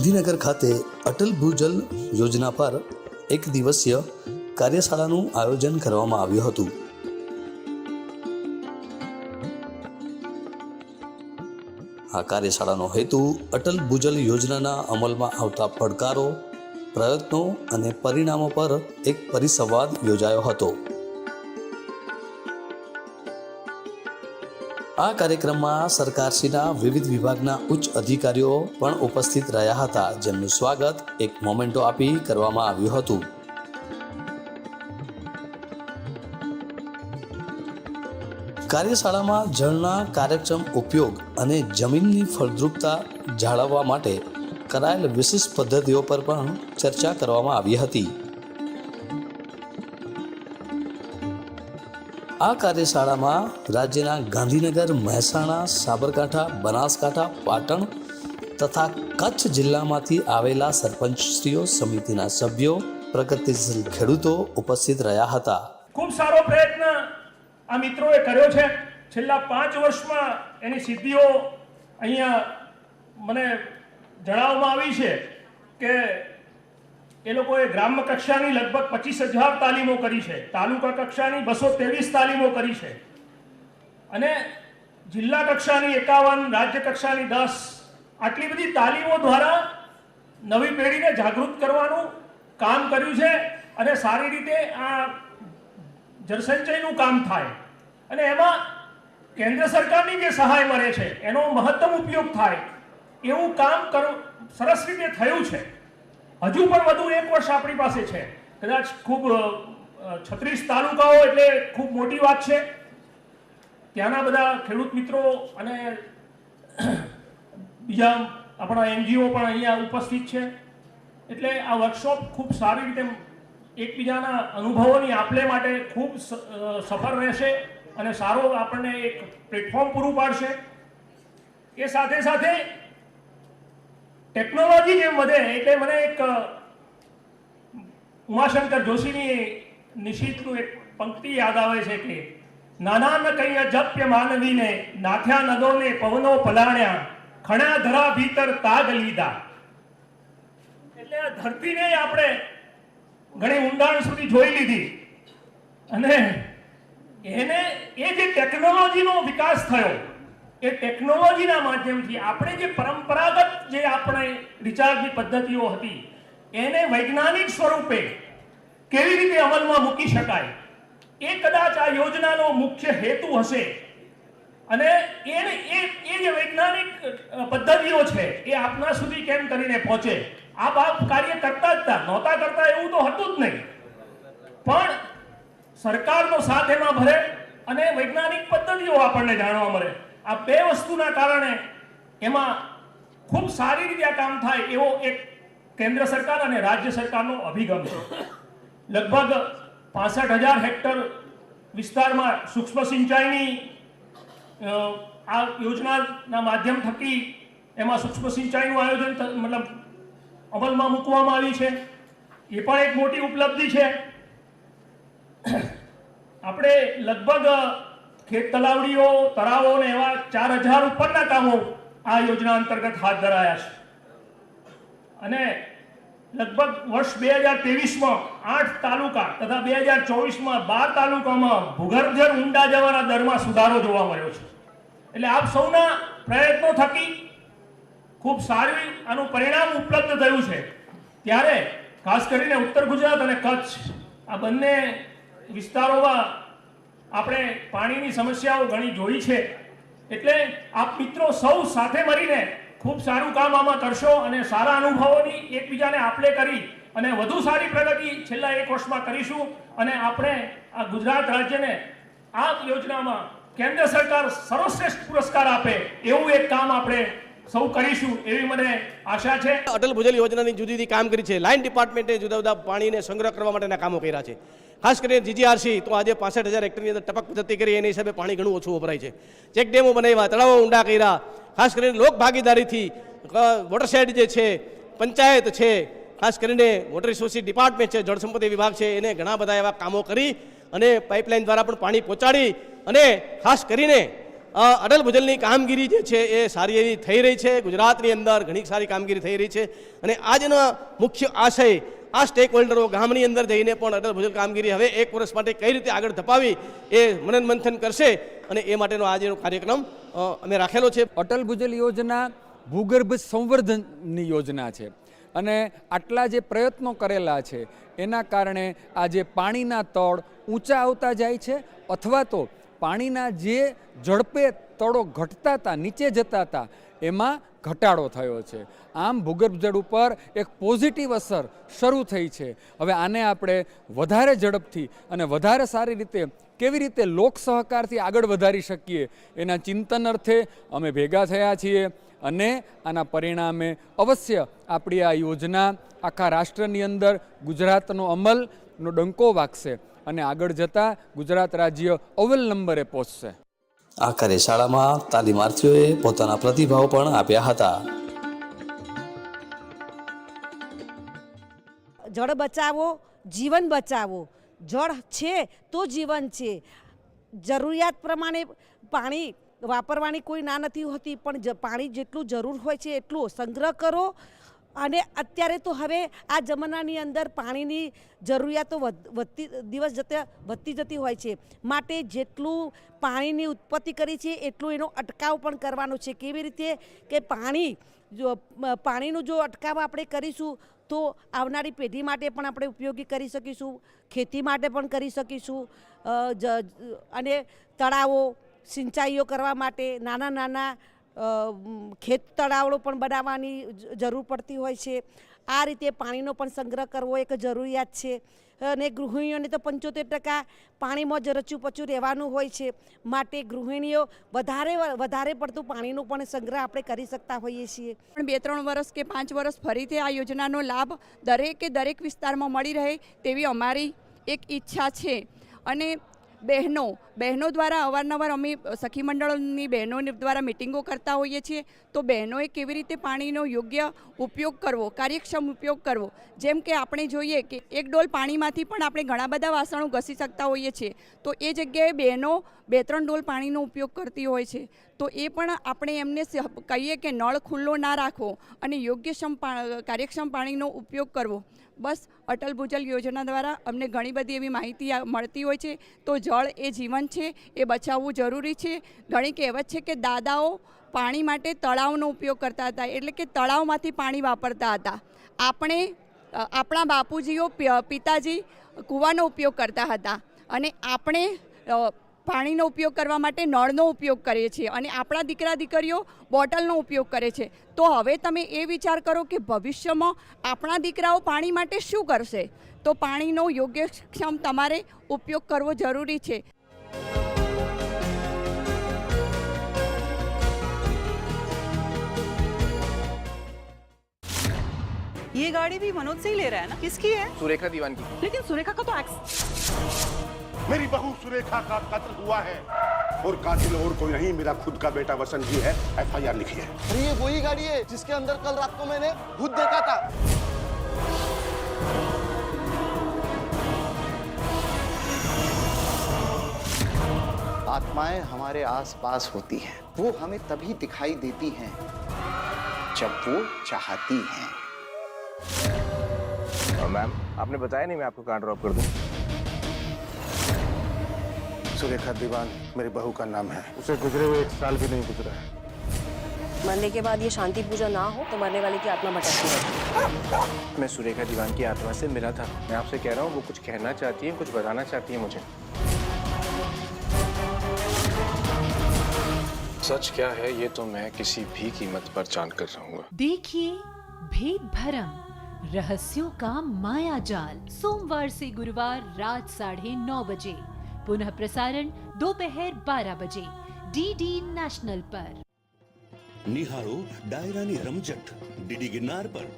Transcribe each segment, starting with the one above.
ગાંધીનગર ખાતે અટલ ભૂજલ યોજના પર એક દિવસીય કાર્યશાળાનું આયોજન કરવામાં આવ્યું હતું. આ કાર્યશાળાનો હેતુ અટલ ભૂજલ યોજનાના અમલમાં આવતા પડકારો, પ્રયત્નો અને પરિણામો પર એક પરિસંવાદ યોજાયો હતો. આ કાર્યક્રમમાં સરકારશ્રીના વિવિધ વિભાગના ઉચ્ચ અધિકારીઓ પણ ઉપસ્થિત રહ્યા હતા, જેમનું સ્વાગત એક મોમેન્ટો આપી કરવામાં આવ્યું હતું. કાર્યશાળામાં જળના કાર્યક્ષમ ઉપયોગ અને જમીનની ફળદ્રુપતા જાળવવા માટે કરાયેલ વિશિષ્ટ પદ્ધતિઓ પર પણ ચર્ચા કરવામાં આવી હતી. આ કાર્યશાળામાં રાજ્યના ગાંધીનગર, મહેસાણા, સાબરકાંઠા, બનાસકાંઠા, પાટણ તથા કચ્છ જિલ્લામાંથી આવેલા સરપંચશ્રીઓ, સમિતિના સભ્યો, પ્રગતિશીલ ખેડૂતો ઉપસ્થિત રહ્યા હતા. ખૂબ સારો પ્રયત્ન આ મિત્રોએ કર્યો છે. છેલ્લા પાંચ વર્ષમાં એની સિદ્ધિઓ અહીંયા મને જણાવવામાં આવી છે કે એ લોકોએ ગ્રામ્ય કક્ષાની લગભગ પચીસ હજાર તાલીમો કરી છે. તાલુકા કક્ષાની બસો ત્રેવીસ તાલીમો કરી છે. અને જિલ્લા કક્ષાની એકાવન, રાજ્ય કક્ષાની દસ, આટલી બધી તાલીમો દ્વારા નવી પેઢીને જાગૃત કરવાનું કામ કર્યું છે અને સારી રીતે આ જળસંચયનું કામ થાય. અને એમાં કેન્દ્ર સરકારની જે સહાય મળે છે, એનો મહત્તમ ઉપયોગ થાય. એવું કામ કર, સરસ રીતે થયું છે. હજુ પણ વધુ એક વર્ષ આપણી પાસે છે. કદાચ ખૂબ છત્રીસ તાલુકાઓ એટલે ખૂબ મોટી વાત છે. ત્યાંના બધા ખેડૂત મિત્રો અને બીજા આપણા એનજીઓ પણ અહીંયા ઉપસ્થિત છે. એટલે આ વર્કશોપ ખૂબ સારી રીતે એકબીજાના અનુભવોની આપલે માટે ખૂબ સફળ રહેશે અને સારો આપણને એક પ્લેટફોર્મ પૂરું પાડશે. એ સાથે સાથે ટેકનોલોજી જેમ વધે એટલે મને એક ઉમાશંકર જોશીની નિશિતનું એક પંક્તિ યાદ આવે છે કે નાના ન કઈ અજપ્ય માનવીને નાથ્યા નદોને પવનો પલાણ્યા, ખણા ધરા ભીતર તાગ લીધા. એટલે આ ધરતીને આપણે ઘણી ઊંડાણ સુધી જોઈ લીધી. અને એને એ જે ટેકનોલોજીનો વિકાસ થયો એ ટેકનોલોજીના માધ્યમથી આપણે જે પરંપરાગત જે આપણે રિચાર્જની પદ્ધતિઓ હતી, એને વૈજ્ઞાનિક સ્વરૂપે કેવી રીતે અમલમાં મૂકી શકાય? એ કદાચ આ યોજનાનો મુખ્ય હેતુ હશે. અને એને એ એ જે વૈજ્ઞાનિક પદ્ધતિઓ છે, એ આપના સુધી કેમ કરીને પહોંચે? આ બાપ કાર્ય કરતા જ હતા નહોતા કરતા એવું તો હતું જ નહીં. પણ સરકારનો સાથ એમાં ભરે અને વૈજ્ઞાનિક પદ્ધતિઓ આપણને જાણવા મળે. આ બે વસ્તુના કારણે એમાં ખૂબ સારી રીતે આ કામ થાય એવો એક કેન્દ્ર સરકાર અને રાજ્ય સરકારનો અભિગમ છે. લગભગ પાસઠ હજાર હેક્ટર વિસ્તારમાં સૂક્ષ્મ સિંચાઈની આ યોજનાના માધ્યમ થકી એમાં સૂક્ષ્મ સિંચાઈનું આયોજન મતલબ અમલમાં મૂકવામાં આવી છે. એ પણ એક મોટી ઉપલબ્ધિ છે. આપણે લગભગ ખેત તલાવડીઓ, તળાવો ને એવા ચાર હજાર ઉપરના કામો આ યોજના અંતર્ગત હાથ ધરાયા છે. અને લગભગ વર્ષ બે હજાર ત્રેવીસમાં આઠ તાલુકા તથા બે હજાર ચોવીસમાં બાર તાલુકામાં ભૂગર્ભર ઊંડા જવાના દરમાં સુધારો જોવા મળ્યો છે. એટલે આપ સૌના પ્રયત્નો થકી ખૂબ સારું આનું પરિણામ ઉપલબ્ધ થયું છે. ત્યારે ખાસ કરીને ઉત્તર ગુજરાત અને કચ્છ આ બંને વિસ્તારોમાં આપણે પાણીની સમસ્યાઓ ઘણી જોઈ છે. એટલે આપ મિત્રો સૌ સાથે મળીને ખૂબ સારું કામ આમાં કરશો અને સારા અનુભવોની એકબીજાને આપલે કરી અને વધુ સારી પ્રગતિ છેલ્લા એક વર્ષમાં કરીશું. અને આપણે આ ગુજરાત રાજ્યને આ યોજનામાં કેન્દ્ર સરકાર સર્વશ્રેષ્ઠ પુરસ્કાર આપે એવું એક કામ આપણે સૌ કરીશું એવી મને આશા છે. અટલ ભૂજલ યોજનાની જુદી જુદી કામ કરી છે. લાઇન ડિપાર્ટમેન્ટે જુદા જુદા પાણીને સંગ્રહ કરવા માટેના કામો કર્યા છે. ખાસ કરીને જીજીઆરસી, તો આજે પાસઠ હજાર હેક્ટરની અંદર ટપક પદ્ધતિ કરી, એની હિસાબે પાણી ઘણું ઓછું વપરાય છે. ચેક ડેમો બનાવ્યા, તળાવો ઊંડા કર્યા, ખાસ કરીને લોક ભાગીદારીથી વોટરશેડ જે છે, પંચાયત છે, ખાસ કરીને વોટર રિસોર્સિસ ડિપાર્ટમેન્ટ છે, જળસંપત્તિ વિભાગ છે, એને ઘણા બધા એવા કામો કરી અને પાઇપલાઇન દ્વારા પણ પાણી પહોંચાડી અને ખાસ કરીને અટલ ભુજલની કામગીરી જે છે, એ સારી એવી થઈ રહી છે. ગુજરાતની અંદર ઘણી સારી કામગીરી થઈ રહી છે. અને આજનો મુખ્ય આશય આ સ્ટેક હોલ્ડરો ગામની અંદર જઈને પણ અટલ ભુજલ કામગીરી હવે એક વર્ષ માટે કઈ રીતે આગળ ધપાવી એ મનન મંથન કરશે અને એ માટેનો આજેનો કાર્યક્રમ અમે રાખેલો છે. અટલ ભુજલ યોજના ભૂગર્ભ સંવર્ધનની યોજના છે અને આટલા જે પ્રયત્નો કરેલા છે, એના કારણે આજે પાણીના તળ ઊંચા આવતા જાય છે અથવા તો પાણીના જે ઝડપે તળો ઘટતા હતા, નીચે જતા હતા, એમાં ઘટાડો થયો છે. આમ ભૂગર્ભ જળ ઉપર એક પોઝિટિવ અસર શરૂ થઈ છે. હવે આને આપણે વધારે ઝડપથી અને વધારે સારી રીતે, કેવી રીતે લોક સહકારથી આગળ વધારી શકીએ, એના ચિંતન અર્થે અમે ભેગા થયા છીએ અને આના પરિણામે અવશ્ય આપણી આ યોજના આખા રાષ્ટ્રની અંદર ગુજરાતનો અમલનો ડંકો વાગશે. અને આગળ જતાં ગુજરાત રાજ્ય અવ્વલ નંબરે પહોંચશે. આ કાર્યશાળામાં તાલીમાર્થીઓએ પોતાના પ્રતિભાવ પણ આપ્યા હતા. જળ બચાવો જીવન બચાવો. જળ છે તો જીવન છે. જરૂરિયાત પ્રમાણે પાણી વાપરવાની કોઈ ના નથી હોતી પણ પાણી જેટલું જરૂર હોય છે એટલું સંગ્રહ કરો અને અત્યારે તો હવે આ જમાનાની અંદર પાણીની જરૂરિયાતો વધ- વધતી, દિવસ જતા વધતી જતી હોય છે. માટે જેટલું પાણીની ઉત્પત્તિ કરી છે, એટલું એનો અટકાવ પણ કરવાનો છે. કેવી રીતે કે પાણી, જો પાણીનું જો અટકાવ આપણે કરીશું, તો આવનારી પેઢી માટે પણ આપણે ઉપયોગી કરી શકીશું, ખેતી માટે પણ કરી શકીશું અને તળાવો, સિંચાઈઓ કરવા માટે નાના નાના ખેત તળાવડો પણ બનાવવાની જરૂર પડતી હોય છે. આ રીતે પાણીનો પણ સંગ્રહ કરવો એક જરૂરિયાત છે. અને ગૃહિણીઓને તો પંચોતેર ટકા પાણીમાં જ રચુપચું રહેવાનું હોય છે. માટે ગૃહિણીઓ વધારે વધારે પડતું પાણીનું પણ સંગ્રહ આપણે કરી શકતા હોઈએ છીએ. પણ બે ત્રણ વર્ષ કે પાંચ વર્ષ ફરીથી આ યોજનાનો લાભ દરેકે દરેક વિસ્તારમાં મળી રહે તેવી અમારી એક ઈચ્છા છે. અને બહેનો બહેનો દ્વારા અવારનવાર અમે સખી મંડળની બહેનો દ્વારા મિટિંગો કરતા હોઈએ છીએ. તો બહેનોએ કેવી રીતે પાણીનો યોગ્ય ઉપયોગ કરવો, કાર્યક્ષમ ઉપયોગ કરવો? જેમ કે આપણે જોઈએ કે એક ડોલ પાણીમાંથી પણ આપણે ઘણા બધા વાસણો ઘસી શકતા હોઈએ છીએ. તો એ જગ્યાએ બહેનો બે ત્રણ ડોલ પાણીનો ઉપયોગ કરતી હોય છે. તો એ પણ આપણે એમને કહીએ કે નળ ખુલ્લો ના રાખવો અને યોગ્ય કાર્યક્ષમ પાણીનો ઉપયોગ કરવો. બસ, અટલ ભૂજલ યોજના દ્વારા અમને ઘણી બધી એવી માહિતી મળતી હોય છે. તો જળ એ જીવન છે, એ બચાવવું જરૂરી છે. ઘણી કહેવત છે કે દાદાઓ પાણી માટે તળાવનો ઉપયોગ કરતા હતા, એટલે કે તળાવમાંથી પાણી વાપરતા હતા. આપણે આપણા બાપુજીઓ પિતાજી કૂવાનો ઉપયોગ કરતા હતા. અને આપણે પાણીનો ઉપયોગ કરવા માટે નળનો ઉપયોગ કરીએ છીએ અને આપણા દીકરા દીકરીઓ બોટલનો ઉપયોગ કરે છે તો હવે તમે એ વિચાર કરો કે ભવિષ્યમાં આપણા દીકરાઓ પાણી માટે શું કરશે તો પાણીનો યોગ્ય ક્ષમ તમારે ઉપયોગ કરવો જરૂરી છે ये गाड़ी भी मनोज से ही ले रहा है ना किसकी है सुरेखा दीवान की लेकिन सुरेखा का तो एक्स मेरी बहू सुरेखा का कत्ल हुआ है। और कातिल और कोई नहीं मेरा खुद का बेटा वसंत जी है। एफआईआर लिखी है। अरे ये वही गाड़ी है जिसके अंदर कल रात को मैंने भूत देखा था। आत्माएँ हमारे आसपास होती हैं। वो हमें तभी दिखाई देती हैं जब वो चाहती हैं। मैम आपने बताया नहीं मैं आपको कहाँ ड्रॉप कर दूँ? सुरेखा दीवान मेरी बहू का नाम है। उसे गुजरे हुए एक साल भी नहीं गुजरा है। मरने के बाद ये शांति पूजा ना हो तो मरने वाले की आत्मा भटकती है मैं सुरेखा दीवान की आत्मा से मिला था। मैं आपसे कह रहा हूँ वो कुछ कहना चाहती है कुछ बताना चाहती है मुझे। सच क्या है ये तो मैं किसी भी कीमत पर जानकर रहूँगा। देखिए भेद भरम रहस्यों का माया जाल सोमवार से गुरुवार रात साढ़े नौ बजे। पुनः प्रसारण दोपहर बारह बजे डीडी नेशनल पर निहारो डायरानी रमझट डीडी गिरनार पर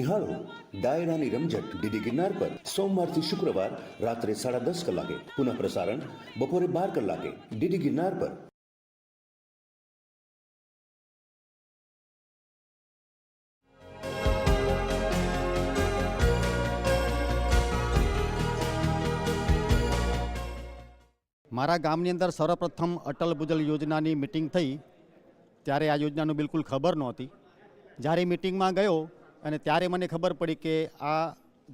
નિહાળો. ડાયરાની રમઝટ ડીડી ગિરનાર પર સોમવારથી શુક્રવાર રાત્રે સાડા દસ કલાકે. પુનઃ પ્રસારણ બપોરે બાર કલાકે ડીડી ગિરનાર પર. મારા ગામની અંદર સર્વપ્રથમ અટલ ભૂજલ યોજનાની મિટિંગ થઈ. ત્યારે આ યોજનાનું બિલકુલ ખબર નહોતી. જ્યારે મિટિંગમાં ગયો અને ત્યારે મને ખબર પડી કે આ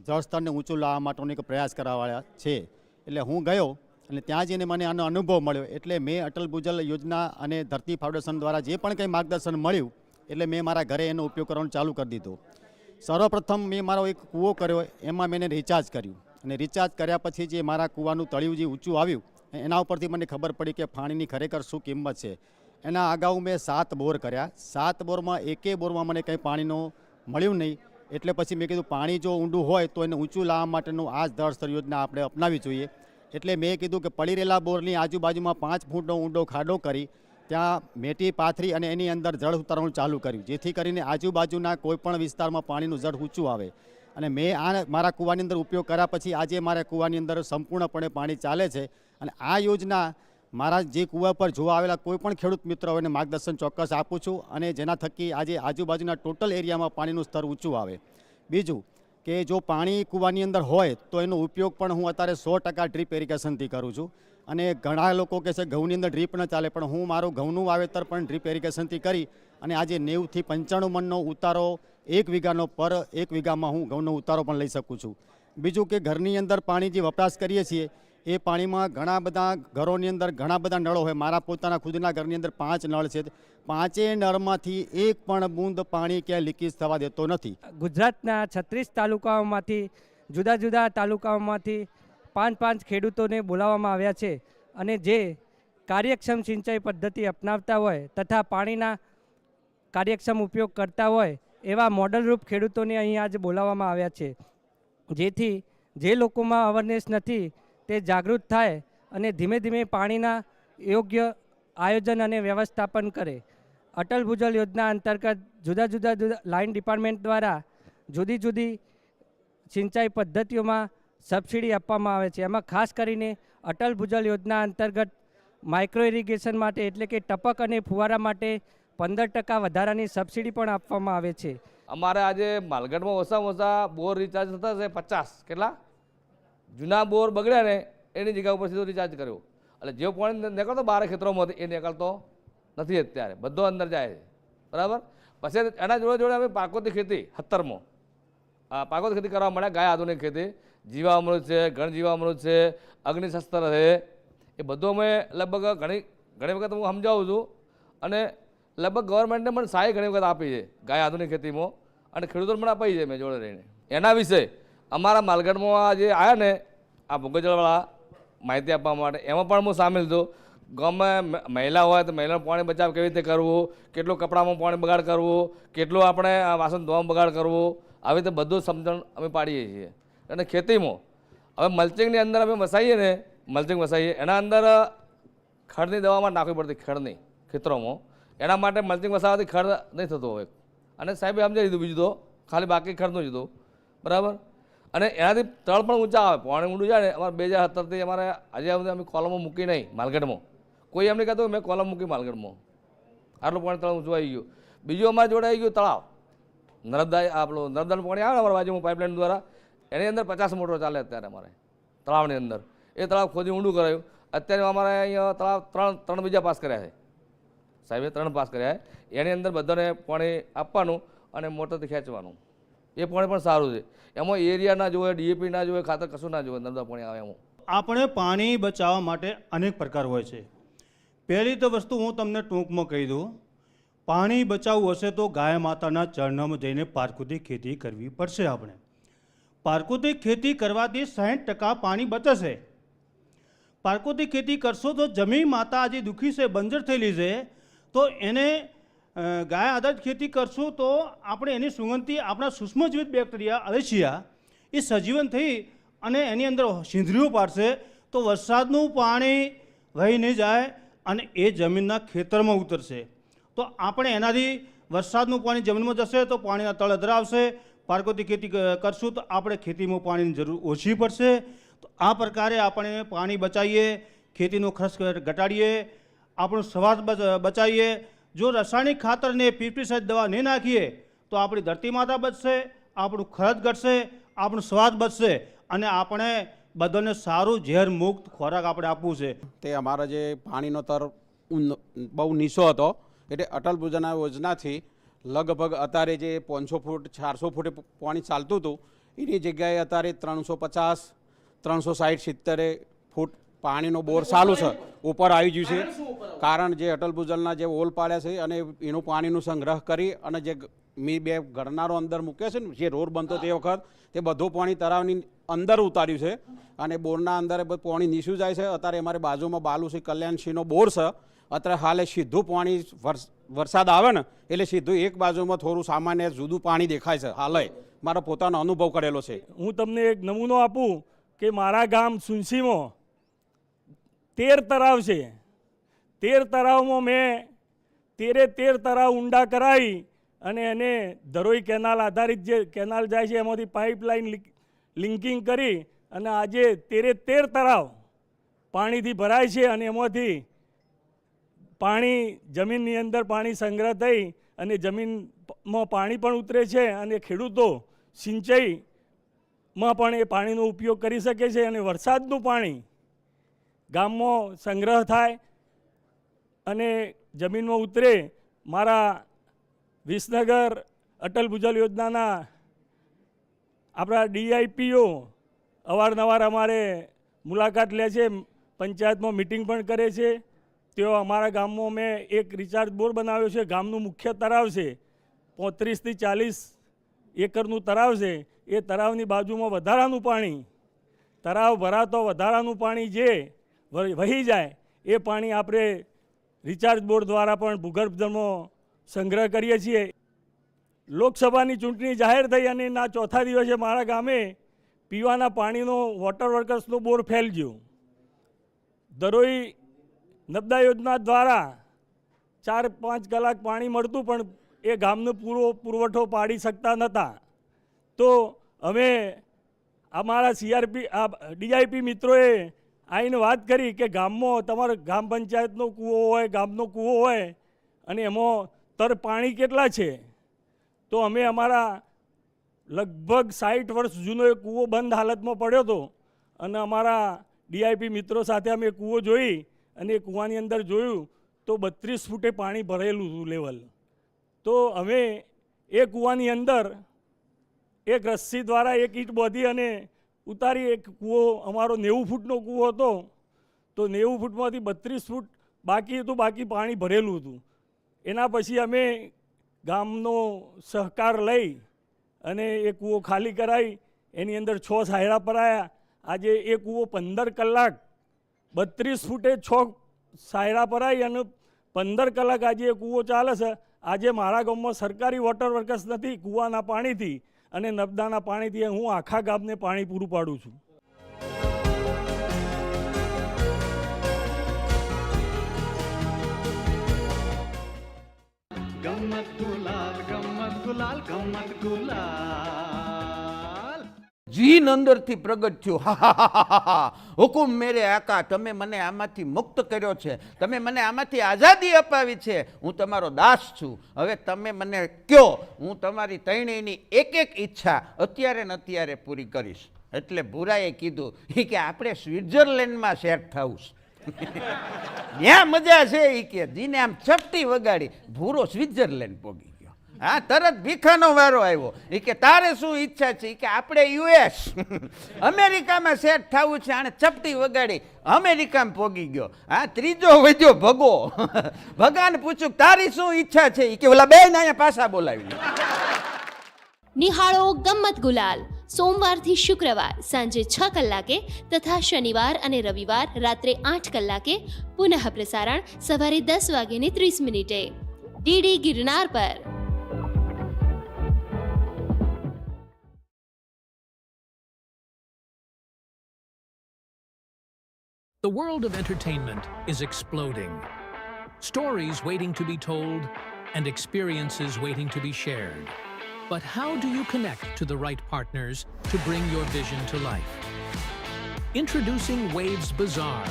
જળસ્તરને ઊંચું લાવવા માટેનો એક પ્રયાસ કરવાવાળા છે. એટલે હું ગયો અને ત્યાં જઈને મને આનો અનુભવ મળ્યો. એટલે મેં અટલ ભૂજલ યોજના અને ધરતી ફાઉન્ડેશન દ્વારા જે પણ કંઈ માર્ગદર્શન મળ્યું, એટલે મેં મારા ઘરે એનો ઉપયોગ કરવાનું ચાલુ કરી દીધો. સર્વપ્રથમ મેં મારો એક કૂવો કર્યો, એમાં મેં રિચાર્જ કર્યું. અને રિચાર્જ કર્યા પછી જે મારા કૂવાનું તળિયું જે ઊંચું આવ્યું, એના ઉપરથી મને ખબર પડી કે પાણીની ખરેખર શું કિંમત છે. એના અગાઉ મેં સાત બોર કર્યા. સાત બોરમાં એકે બોરમાં મને કંઈ પાણીનો મળ્યું નહીં. એટલે પછી મેં કીધું, પાણી જો ઊંડું હોય તો એને ઊંચું લાવવા માટેનું આ જ દળસ્તર યોજના આપણે અપનાવી જોઈએ. એટલે મેં કીધું કે પડી રહેલા બોરની આજુબાજુમાં પાંચ ફૂટનો ઊંડો ખાડો કરી ત્યાં મેટી, પાથરી અને એની અંદર જળ ઉતારવાનું ચાલુ કર્યું, જેથી કરીને આજુબાજુના કોઈપણ વિસ્તારમાં પાણીનું જળ ઊંચું આવે. અને મેં આ મારા કૂવાની અંદર ઉપયોગ કર્યા પછી આજે મારા કૂવાની અંદર સંપૂર્ણપણે પાણી ચાલે છે. અને આ યોજના મારા જે કૂવા પર જોવા આવેલા કોઈ પણ ખેડૂત મિત્રોને માર્ગદર્શન ચોક્કસ આપું છું અને જેના થકી આજે આજુબાજુના ટોટલ એરિયામાં પાણીનું સ્તર ઊંચું આવે. બીજું કે જો પાણી કૂવાની અંદર હોય તો એનો ઉપયોગ પણ હું અત્યારે સો ટકા ડ્રીપ એરિગેશનથી કરું છું. અને ઘણા લોકો કહે છે ઘઉંની અંદર ડ્રીપ ન ચાલે, પણ હું મારું ઘઉંનું વાવેતર પણ ડ્રીપ એરિગેશનથી કરી અને આજે નેવુંથી પંચાણું મણનો ઉતારો એક વીઘાનો પર એક વીઘામાં હું ઘઉંનો ઉતારો પણ લઈ શકું છું. બીજું કે ઘરની અંદર પાણી જે વપરાશ કરીએ છીએ એ પાણીમાં ઘણા બધા ઘરોની અંદર ઘણા બધા નળો હોય. મારા પોતાના ખુદના ઘરની અંદર પાંચ નળ છે. પાંચેય નળમાંથી એક પણ બૂંદ પાણી ક્યાંય લીકેજ થવા દેતો નથી. ગુજરાતના છત્રીસ તાલુકાઓમાંથી, જુદા જુદા તાલુકાઓમાંથી પાંચ પાંચ ખેડૂતોને બોલાવવામાં આવ્યા છે અને જે કાર્યક્ષમ સિંચાઈ પદ્ધતિ અપનાવતા હોય તથા પાણીના કાર્યક્ષમ ઉપયોગ કરતા હોય એવા મોડલરૂપ ખેડૂતોને અહીં આજે બોલાવવામાં આવ્યા છે. જેથી જે લોકોમાં અવેરનેસ નથી તે જાગૃત થાય અને ધીમે ધીમે પાણીના યોગ્ય આયોજન અને વ્યવસ્થાપન કરે. અટલ ભૂજલ યોજના અંતર્ગત જુદા જુદા જુદા લાઇન ડિપાર્ટમેન્ટ દ્વારા જુદી જુદી સિંચાઈ પદ્ધતિઓમાં સબસિડી આપવામાં આવે છે. એમાં ખાસ કરીને અટલ ભૂજલ યોજના અંતર્ગત માઇક્રો ઇરિગેશન માટે એટલે કે ટપક અને ફુવારા માટે પંદર ટકા વધારાની સબસિડી પણ આપવામાં આવે છે. અમારે આજે માલગઢમાં ઓછામાં ઓછા બોર રિચાર્જ થતા હશે પચાસ. કેટલા? જૂના બોર બગડ્યા ને, એની જગ્યા ઉપર સીધો રિચાર્જ કર્યો. એટલે જે પાણી નીકળતો, બાર ખેતરોમાં એ નીકળતો નથી અત્યારે. બધો અંદર જાય છે. બરાબર? પછી એના જોડે જોડે અમે પાકોતી ખેતી સત્તરમાં આ પાકોતી ખેતી કરવા મળ્યા, ગાય આધુનિક ખેતી. જીવામૃત છે ઘણ જીવામૃત છે, અગ્નિશસ્ત્ર છે. એ બધું અમે લગભગ ઘણી ઘણી વખત હું સમજાવું છું. અને લગભગ ગવર્મેન્ટને પણ સહાય ઘણી વખત આપી છે ગાય આધુનિક ખેતીમાં. અને ખેડૂતોને પણ આપી છે મેં જોડે રહીને. એના વિશે અમારા માલગઢમાં જે આવ્યા ને, આ ભૂગજળવાળા માહિતી આપવા માટે, એમાં પણ હું સામેલ છું. ગામમાં મહિલા હોય તો મહિલાનું પાણી બચાવ કેવી રીતે કરવું, કેટલું કપડામાં પાણી બગાડ કરવું, કેટલું આપણે વાસણ ધોવામાં બગાડ કરવું, આવી રીતે બધું સમજણ અમે પાડીએ છીએ. અને ખેતીમાં, હવે મલ્ચિંગની અંદર અમે વસાઈએ ને, મલ્ચિંગ વસાઈએ, એના અંદર ખડની દવામાં નાખવી પડતી ખડની ખેતરોમાં. એના માટે મલ્ચિંગ વસાવવાથી ખડ નહીં થતો હોય. અને સાહેબે સમજાવી દીધું બીજું તો ખાલી બાકી ખડનું જ હતું. બરાબર? અને એનાથી તળ પણ ઊંચા આવે. પાણી ઊંડું જાય ને અમારે બે હજાર સત્તરથી અમારે આજે અમે કોલમો મૂકી નહીં, માલગઢમાં. કોઈ એમને કહેતું મેં કોલમ મૂકી માલગઢમાં. આટલું પાણી તળ ઊંચું આવી ગયું. બીજું અમારે જોડે આવી ગયું તળાવ. નર્મદા આપણું, નર્મદાનું પાણી આવે ને અમારા બાજુમાં પાઇપલાઇન દ્વારા. એની અંદર પચાસ મોટરો ચાલે અત્યારે અમારે, તળાવની અંદર. એ તળાવ ખોદી ઊંડું કરાયું. અત્યારે અમારે અહીંયા તળાવ ત્રણ ત્રણ બીજા પાસ કર્યા છે. સાહેબે ત્રણ પાસ કર્યા છે. એની અંદર બધાને પાણી આપવાનું અને મોટરથી ખેંચવાનું. એ પાણી પણ સારું છે. એમાં એરિયા ના જોવે ડીએપી ના જોવે, ખાતર કશું ના જોવે, નર્મદા પાણી આવે એમાં. આપણે પાણી બચાવવા માટે અનેક પ્રકાર હોય છે. પહેલી તો વસ્તુ હું તમને ટૂંકમાં કહી દઉં. પાણી બચાવવું હશે તો ગાય માતાના ચરણમાં જઈને પારકુતી ખેતી કરવી પડશે આપણે. પારકુતી ખેતી કરવાથી સાઠ ટકા પાણી બચશે. પારકુતી ખેતી કરશો તો જમીન માતા આજે દુઃખી છે, બંજર થયેલી છે, તો એને ગાય આધારિત ખેતી કરશું તો આપણે એની સુગંધથી આપણા સૂક્ષ્મજીવિત બેક્ટેરિયા અળસિયા એ સજીવન થઈ અને એની અંદર સિંધરીઓ પાડશે. તો વરસાદનું પાણી વહી નહીં જાય અને એ જમીનના ખેતરમાં ઉતરશે. તો આપણે એનાથી વરસાદનું પાણી જમીનમાં જશે તો પાણીના તળ આવશે પારકોતી ખેતી કરશું તો આપણે ખેતીમાં પાણીની જરૂર ઓછી પડશે. તો આ પ્રકારે આપણે પાણી બચાવીએ, ખેતીનો ખર્ચ ઘટાડીએ, આપણો સ્વાદ બચ- બચાવીએ જો રાસાયણિક ખાતરને પીપીસાઇડ દવા નહીં નાખીએ, તો આપણી ધરતી માતા બચશે, આપણું ખર્ચ ઘટશે, આપણો સ્વાદ બચશે અને આપણે બધાને સારું ઝેર મુક્ત ખોરાક આપણે આપવું છે. તે અમારા જે પાણીનો તર બહુ નીચો હતો, એટલે અટલ ભુજના યોજનાથી લગભગ અત્યારે જે પાંચસો ફૂટ, ચારસો ફૂટે પાણી ચાલતું હતું, એની જગ્યાએ અત્યારે ત્રણસો પચાસ, ત્રણસો સાઠ સિત્તેરે ફૂટ પાણીનો બોર ચાલુ છે. ઉપર આવી ગયું છે. કારણ જે અટલ ભૂજલના જે ઓલ પાડ્યા છે અને એનું પાણીનું સંગ્રહ કરી અને જે મી બે ઘરનારો અંદર મૂક્યો છે ને જે રોડ બનતો તે વખત તે બધું પાણી તળાવની અંદર ઉતાર્યું છે. અને બોરના અંદર બધું પાણી નીચું જાય છે. અત્યારે અમારી બાજુમાં બાલુસિંહ કલ્યાણસિંહનો બોર છે. અત્યારે હાલે સીધું પાણી વરસ- વરસાદ આવે ને એટલે સીધું એક બાજુમાં થોડું સામાન્ય જુદું પાણી દેખાય છે હાલે. મારો પોતાનો અનુભવ કરેલો છે. હું તમને એક નમૂનો આપું કે મારા ગામ સુનસીમાં તેર તળાવ છે. તેર તળાવમાં મેં તેરે તેર તળાવ ઊંડા કરાવી અને એને ધરોઈ કેનાલ આધારિત જે કેનાલ જાય છે એમાંથી પાઇપલાઇન લિંકિંગ કરી અને આજે તેરે તેર તળાવ પાણીથી ભરાય છે અને એમાંથી પાણી જમીનની અંદર પાણી સંગ્રહ થઈ અને જમીનમાં પાણી પણ ઉતરે છે અને ખેડૂતો સિંચાઈમાં પણ એ પાણીનો ઉપયોગ કરી શકે છે અને વરસાદનું પાણી ગામમાં સંગ્રહ થાય અને જમીનમાં ઉતરે મારા વિસનગર અટલ ભૂજલ યોજનાના આપણા ડીઆઈપીઓ અવારનવાર અમારે મુલાકાત લે છે, પંચાયતમાં મિટિંગ પણ કરે છે. તેઓ અમારા ગામમાં મેં એક રિચાર્જ બોર બનાવ્યો છે, ગામનું મુખ્ય તળાવ છે. પોત્રીસથી ચાલીસ એકરનું તળાવ છે. એ તળાવની બાજુમાં વધારાનું પાણી, તળાવ ભરાતો વધારાનું પાણી જે વહી જાય, એ પાણી આપણે રિચાર્જ બોર્ડ દ્વારા પણ ભૂગર્ભજળનો સંગ્રહ કરીએ છીએ. લોકસભાની ચૂંટણી જાહેર થઈ અને ના ચોથા દિવસે મારા ગામે પીવાના પાણીનો વોટર વર્કર્સનો બોર ફેલ ગયો. દરોઈ નબદા યોજના દ્વારા ચાર પાંચ કલાક પાણી મળતું પણ એ ગામનો પૂરો પુરવઠો પાડી શકતા નહોતા તો અમે અમારા સીઆરપી આ ડીઆઈપી મિત્રોએ આવીને વાત કરી કે ગામમાં તમારો ગામ પંચાયતનો કૂવો હોય, ગામનો કૂવો હોય, અને એમાં તર પાણી કેટલા છે? તો અમે અમારા લગભગ સાઠ વર્ષ જૂનો એ કૂવો બંધ હાલતમાં પડ્યો હતો. અને અમારા ડીઆઈપી મિત્રો સાથે અમે કૂવો જોઈ અને એ કૂવાની અંદર જોયું તો બત્રીસ ફૂટે પાણી ભરેલું હતું લેવલ. તો અમે એ કૂવાની અંદર એક રસ્સી દ્વારા એક ઈંટ બાંધી અને ઉતારી એક કૂવો, અમારો નેવું ફૂટનો કૂવો હતો, તો નેવું ફૂટમાંથી બત્રીસ ફૂટ બાકી હતું, બાકી પાણી ભરેલું હતું. એના પછી અમે ગામનો સહકાર લઈ અને એ કૂવો ખાલી કરાવી એની અંદર છ સાયરા પરાયા. આજે એ કૂવો પંદર કલાક બત્રીસ ફૂટે છ સાયરા પરાઈ અને પંદર કલાક આજે એ કૂવો ચાલે છે. આજે મારા ગામમાં સરકારી વોટર વર્કર્સ નથી, કૂવાના પાણીથી. અને નબદાના પાણીથી હું આખા ગામને પાણી પૂરું પાડું છું. ગમત ગુલાલ ગમત ગુલાલ ગમત ગુલાલ. જીન અંદરથી પ્રગટ થયું. હા હુકુમ મેરે આકા, તમે મને આમાંથી મુક્ત કર્યો છે. તમે મને આમાંથી આઝાદી અપાવી છે. હું તમારો દાસ છું. હવે તમે મને કયો? હું તમારી તૈણીની એક એક ઈચ્છા અત્યારે ને અત્યારે પૂરી કરીશ. એટલે ભૂરાએ કીધું એ કે આપણે સ્વિટ્ઝરલેન્ડમાં સેટ થવું. ત્યાં મજા છે એ કે, જીને આમ ચપટી વગાડી, ભૂરો સ્વિટ્ઝરલેન્ડ પોગી. હા, તરત ભીખાનો વારો આવ્યો. એ કે, તારે શું ઈચ્છા છે? કે, આપણે યુએસ. અમેરિકામાં સેટ થવું છે આને ચપટી વગાડી, અમેરિકામાં પોગી ગયો. હા, ત્રીજો વધ્યો ભગો. ભગાને પૂછ્યું, તારી શું ઈચ્છા છે? કે, ઓલા બે અહીંયા પાછા બોલાવી નિહાળો ગમ્મત ગુલાલ. સોમવારથી શુક્રવાર, સાંજે છ કલાકે તથા શનિવાર અને રવિવાર રાત્રે આઠ કલાકે પુનઃ પ્રસારણ સવારે દસ વાગ્યે ત્રીસ મિનિટે. ડીડી ગિરનાર પર. The world of entertainment is exploding. Stories waiting to be told and experiences waiting to be shared. But how do you connect to the right partners to bring your vision to life? Introducing Waves Bazaar,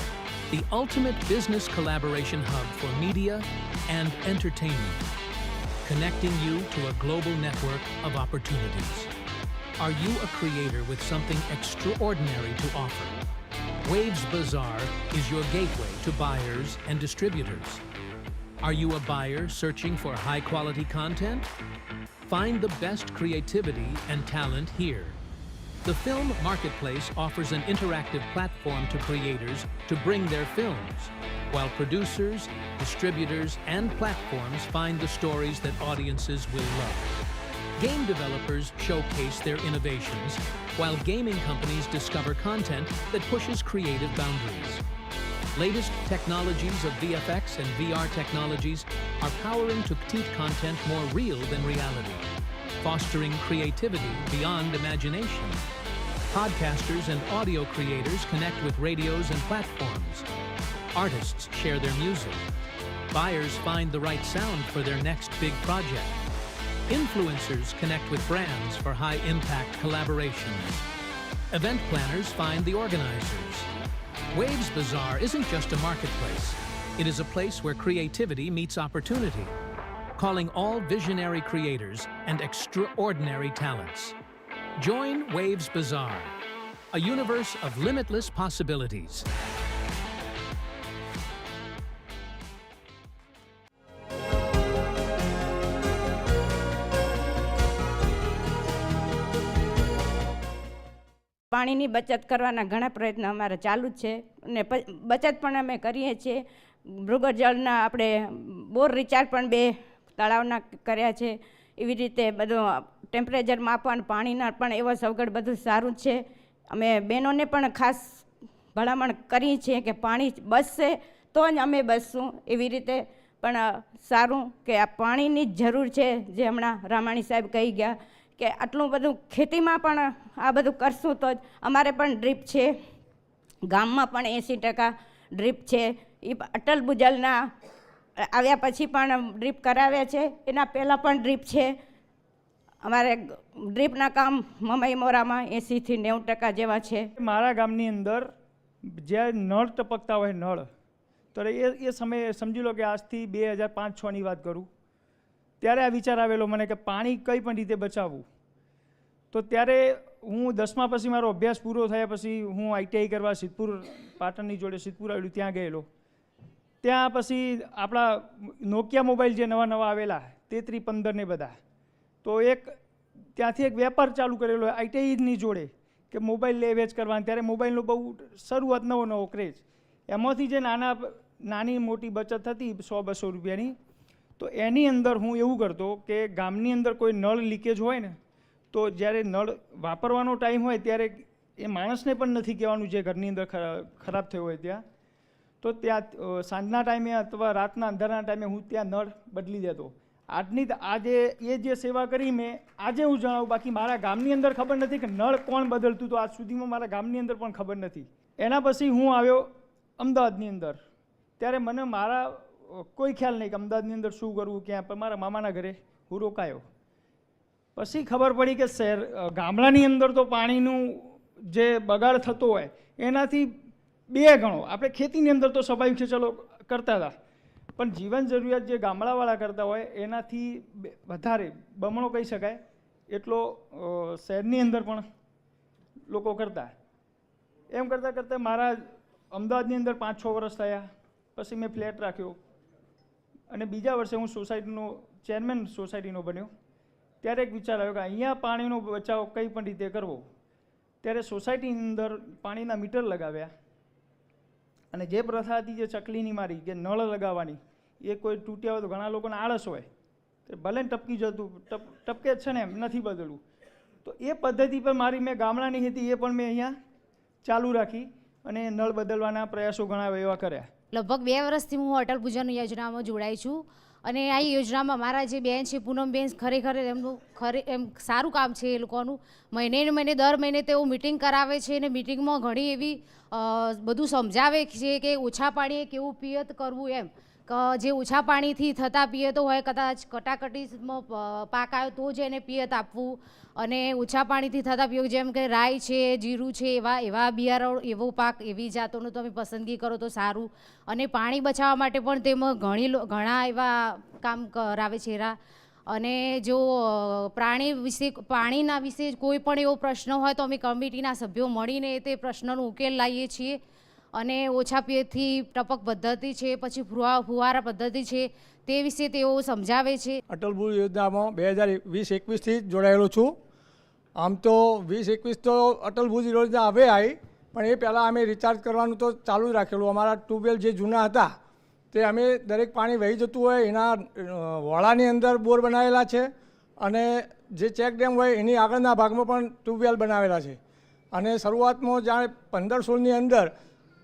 the ultimate business collaboration hub for media and entertainment, connecting you to a global network of opportunities. Are you a creator with something extraordinary to offer? Waves Bazaar is your gateway to buyers and distributors. Are you a buyer searching for high quality content? Find the best creativity and talent here. The Film Marketplace offers an interactive platform to creators to bring their films, while producers, distributors, and platforms find the stories that audiences will love. Game developers showcase their innovations, while gaming companies discover content that pushes creative boundaries. Latest technologies of VFX and VR technologies are powering to petite content more real than reality, fostering creativity beyond imagination. Podcasters and audio creators connect with radios and platforms. Artists share their music. Buyers find the right sound for their next big project. Influencers connect with brands for high impact collaborations. Event planners find the organizers. Waves Bazaar isn't just a marketplace, it is a place where creativity meets opportunity, calling all visionary creators and extraordinary talents. Join Waves Bazaar, a universe of limitless possibilities. પાણીની બચત કરવાના ઘણા પ્રયત્નો અમારા ચાલુ જ છે. અને બચત પણ અમે કરીએ છીએ. ભૃગજળના આપણે બોર રિચાર્જ પણ બે તળાવના કર્યા છે. એવી રીતે બધું ટેમ્પરેચર માપવાનું, પાણીના પણ એવો સવગડ બધું સારું છે. અમે બહેનોને પણ ખાસ ભલામણ કરીએ છીએ કે પાણી બસશે તો જ અમે બસશું એવી રીતે પણ સારું કે આ પાણીની જ જરૂર છે, જે હમણાં રામાણી સાહેબ કહી ગયા. કે આટલું બધું ખેતીમાં પણ આ બધું કરશું તો જ. અમારે પણ ડ્રીપ છે. ગામમાં પણ એંસી ટકા ડ્રીપ છે. એ અટલ ભૂજલના આવ્યા પછી પણ ડ્રીપ કરાવ્યા છે. એના પહેલાં પણ ડ્રીપ છે. અમારે ડ્રીપના કામ મમઈ મોરામાં એંસીથી નેવું ટકા જેવા છે. મારા ગામની અંદર જ્યાં નળ ટપકતા હોય નળ, તો એ એ સમયે સમજી લો કે આજથી બે હજાર પાંચ છની વાત કરું. ત્યારે આ વિચાર આવેલો મને કે પાણી કઈ પણ રીતે બચાવવું. તો ત્યારે હું દસમા પછી મારો અભ્યાસ પૂરો થયા પછી હું આઈટીઆઈ કરવા સિદ્ધપુર પાટણની જોડે સિદ્ધપુર આવેલું ત્યાં ગયેલો. ત્યાં પછી આપણા નોકિયા મોબાઈલ જે નવા નવા આવેલા તેત્રી પંદર ને બધા. તો એક ત્યાંથી એક વેપાર ચાલુ કરેલો આઈટીઆઈની જોડે કે મોબાઈલ લે વેચ કરવાની ત્યારે મોબાઈલનો બહુ શરૂઆત નવો નવો ક્રેઝ. એમાંથી જે નાના, નાની મોટી બચત થતી સો બસો રૂપિયાની તો એની અંદર હું એવું કરતો કે ગામની અંદર કોઈ નળ લીકેજ હોય ને, તો જ્યારે નળ વાપરવાનો ટાઈમ હોય ત્યારે એ માણસને પણ નથી કહેવાનું જે ઘરની અંદર ખરા- ખરાબ થયો હોય ત્યાં. તો ત્યાં સાંજના ટાઈમે અથવા રાતના અંધારના ટાઈમે હું ત્યાં નળ બદલી દેતો. આજની આજે એ જે સેવા કરી મેં, આજે હું જણાવું, બાકી મારા ગામની અંદર ખબર નથી કે નળ કોણ બદલતું, તો આજ સુધીમાં મારા ગામની અંદર પણ ખબર નથી. એના પછી હું આવ્યો અમદાવાદની અંદર. ત્યારે મને મારા કોઈ ખ્યાલ નહીં કે અમદાવાદની અંદર શું કરવું, ક્યાં, પણ મારા મામાના ઘરે હું રોકાયો. પછી ખબર પડી કે શહેર ગામડાની અંદર તો પાણીનું જે બગાડ થતો હોય, એનાથી બે ગણો. આપણે ખેતીની અંદર તો સ્વાભાવિક છે ચલો કરતા હતા. પણ જીવન જરૂરિયાત જે ગામડાવાળા કરતા હોય, એનાથી વધારે બમણો કહી શકાય, એટલો શહેરની અંદર પણ લોકો કરતા. એમ કરતાં કરતાં મારા અમદાવાદની અંદર પાંચ છ વર્ષ થયા. પછી મેં ફ્લેટ રાખ્યો. અને બીજા વર્ષે હું સોસાયટીનો ચેરમેન સોસાયટીનો બન્યો. ત્યારે એક વિચાર આવ્યો કે અહીંયા પાણીનો બચાવ કંઈ પણ રીતે કરવો. ત્યારે સોસાયટીની અંદર પાણીના મીટર લગાવ્યા. અને જે પ્રથા હતી જે ચકલીની મારી કે નળ લગાવવાની, એ કોઈ તૂટ્યા હોય તો ઘણા લોકોને આળસ હોય. તો ભલે ટપકી જતું, ટપ, ટપકે જ છે ને એમ, નથી બદલવું. તો એ પદ્ધતિ પર મારી મેં ગામડાની હતી, એ પણ મેં અહીંયા ચાલુ રાખી અને નળ બદલવાના પ્રયાસો ઘણા એવા કર્યા. લગભગ બે વર્ષથી હું અટલ પૂજન યોજનામાં જોડાઈ છું. અને આ યોજનામાં મારા જે બેન છે પૂનમબેન ખરેખર એમનું ખરે એમ સારું કામ છે એ લોકોનું. મહિને મહિને, દર મહિને તેઓ મિટિંગ કરાવે છે અને મિટિંગમાં ઘણી એવી બધું સમજાવે છે કે ઓછા પાણીએ કેવું પિયત કરવું એમ. જે ઓછા પાણીથી થતા પિયતો હોય, કદાચ કટાકટીમાં પાક આવ્યો તો જ એને પિયત આપવું. અને ઓછા પાણીથી થતા પિયત જેમ કે રાઈ છે, જીરું છે, એવા એવા બિયારણ, એવો પાક, એવી જાતોનું તમે પસંદગી કરો તો સારું. અને પાણી બચાવવા માટે પણ તેમાં ઘણી ઘણા એવા કામ કરાવે છે એરા. અને જો પ્રાણી વિશે, પાણીના વિશે કોઈ પણ એવો પ્રશ્ન હોય તો અમે કમિટીના સભ્યો મળીને તે પ્રશ્નનો ઉકેલ લાવીએ છીએ. અને ઓછા પેથી ટપક પદ્ધતિ છે, પછી ફુવા, ફુવારા પદ્ધતિ છે, તે વિશે તેઓ સમજાવે છે. અટલ ભુજ યોજનામાં બે હજાર વીસ, એકવીસથી જોડાયેલો છું. આમ તો વીસ, એકવીસ તો અટલ ભુજ યોજના હવે આવી પણ એ પહેલાં અમે રિચાર્જ કરવાનું તો ચાલુ જ રાખેલું. અમારા ટ્યુબવેલ જે જૂના હતા, તે અમે દરેક પાણી વહી જતું હોય, એના વોળાની અંદર બોર બનાવેલા છે અને જે ચેક ડેમ હોય, એની આગળના ભાગમાં પણ ટ્યુબવેલ બનાવેલા છે. અને શરૂઆતમાં જાણે પંદર સોળની અંદર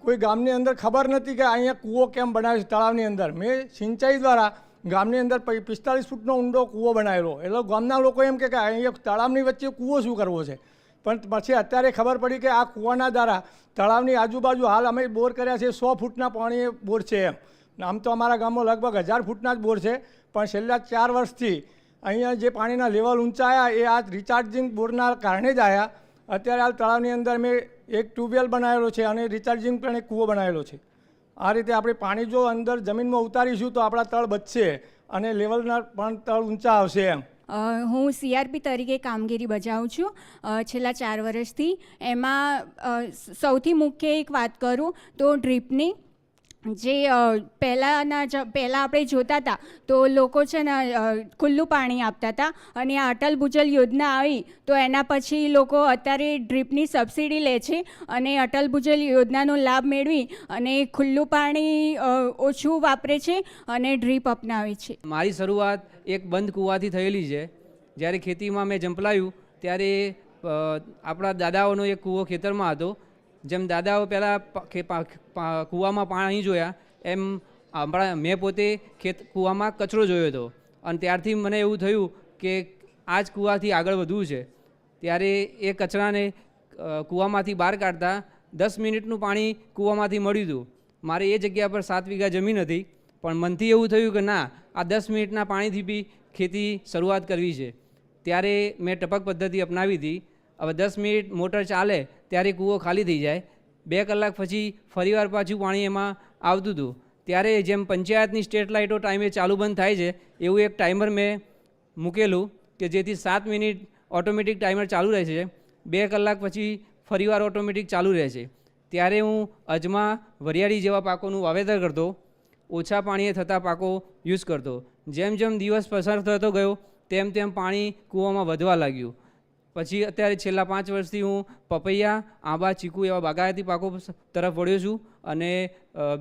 કોઈ ગામની અંદર ખબર નથી કે અહીંયા કૂવો કેમ બનાવ્યો છે તળાવની અંદર. મેં સિંચાઈ દ્વારા ગામની અંદર પ- પિસ્તાલીસ ફૂટનો ઊંડો કૂવો બનાવેલો. એટલે ગામના લોકો એમ કે અહીંયા તળાવની વચ્ચે કૂવો શું કરવો છે? પણ પછી અત્યારે ખબર પડી કે આ કૂવાના દ્વારા તળાવની આજુબાજુ હાલ અમે બોર કર્યા છે, સો ફૂટના પાણીએ બોર છે એમ. આમ તો અમારા ગામમાં લગભગ હજાર ફૂટના જ બોર છે, પણ છેલ્લા ચાર વર્ષથી અહીંયા જે પાણીના લેવલ ઊંચા આવ્યા એ આ રિચાર્જિંગ બોરના કારણે જ આવ્યા અત્યારે હાલ તળાવની અંદર મેં એક ટ્યુબવેલ બનાવેલો છે અને રિચાર્જિંગ પણ એક કૂવો બનાવેલો છે. આ રીતે આપણે પાણી જો અંદર જમીનમાં ઉતારીશું તો આપણા તળ બચશે અને લેવલના પણ તળ ઊંચા આવશે એમ. હું સીઆરપી તરીકે કામગીરી બજાવું છું. છેલ્લા ચાર વર્ષથી. એમાં સૌથી મુખ્ય એક વાત કરું તો ડ્રીપની જે પહેલાંના જ, પહેલાં આપણે જોતા હતા તો લોકો છે ને ખુલ્લું પાણી આપતા હતા અને આ અટલ ભૂજલ યોજના આવી, તો એના પછી લોકો અત્યારે ડ્રીપની સબસિડી લે છે અને અટલ ભૂજલ યોજનાનો લાભ મેળવી અને ખુલ્લું પાણી ઓછું વાપરે છે અને ડ્રીપ અપનાવે છે. મારી શરૂઆત એક બંધ કૂવાથી થયેલી છે. જ્યારે ખેતીમાં મેં જંપલાયું ત્યારે આપણા દાદાઓનો એક કૂવો ખેતરમાં હતો. જેમ દાદાઓ પહેલાં કૂવામાં પાણી જોયા, એમ આપણા, મેં પોતે ખેત, કૂવામાં કચરો જોયો હતો. અને ત્યારથી મને એવું થયું કે આ જ કૂવાથી આગળ વધવું છે. ત્યારે એ કચરાને કૂવામાંથી બહાર કાઢતા દસ મિનિટનું પાણી કૂવામાંથી મળ્યું હતું. મારે એ જગ્યા પર સાત વીઘા જમીન હતી, પણ મનથી એવું થયું કે ના, આ દસ મિનિટના પાણીથી બી ખેતી શરૂઆત કરવી છે. ત્યારે મેં ટપક પદ્ધતિ અપનાવી હતી. હવે દસ મિનિટ મોટર ચાલે ત્યારે કૂવો ખાલી થઈ જાય. બે કલાક પછી ફરીવાર પાછું પાણી એમાં આવતું હતું. ત્યારે જેમ પંચાયતની સ્ટેટ લાઇટો ટાઈમે ચાલુ બંધ થાય છે, એવું એક ટાઈમર મેં મૂકેલું કે જેથી સાત મિનિટ ઓટોમેટિક ટાઈમર ચાલુ રહે છે. બે કલાક પછી ફરીવાર ઓટોમેટિક ચાલુ રહે છે. ત્યારે હું અજમા વરિયાળી જેવા પાકોનું વાવેતર કરતો, ઓછા પાણીએ થતા પાકો યુઝ કરતો. જેમ જેમ દિવસ પસાર થતો ગયો, તેમ તેમ પાણી કૂવામાં વધવા લાગ્યું. પછી અત્યારે છેલ્લા પાંચ વર્ષથી હું પપૈયા, આંબા, ચીકુ એવા બાગાયતી પાકો તરફ વળ્યો છું અને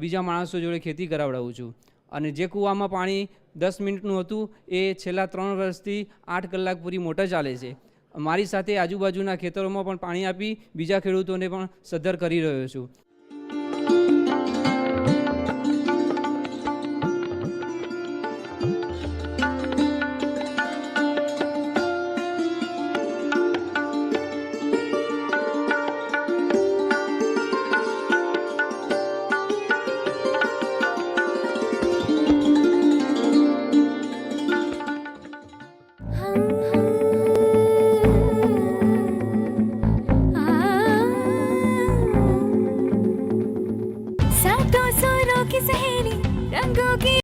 બીજા માણસો જોડે ખેતી કરાવડાવું છું. અને જે કૂવામાં પાણી દસ મિનિટનું હતું, એ છેલ્લા ત્રણ વર્ષથી આઠ કલાક પૂરી મોટર ચાલે છે. મારી સાથે આજુબાજુના ખેતરોમાં પણ પાણી આપી બીજા ખેડૂતોને પણ સદ્ધર કરી રહ્યો છું.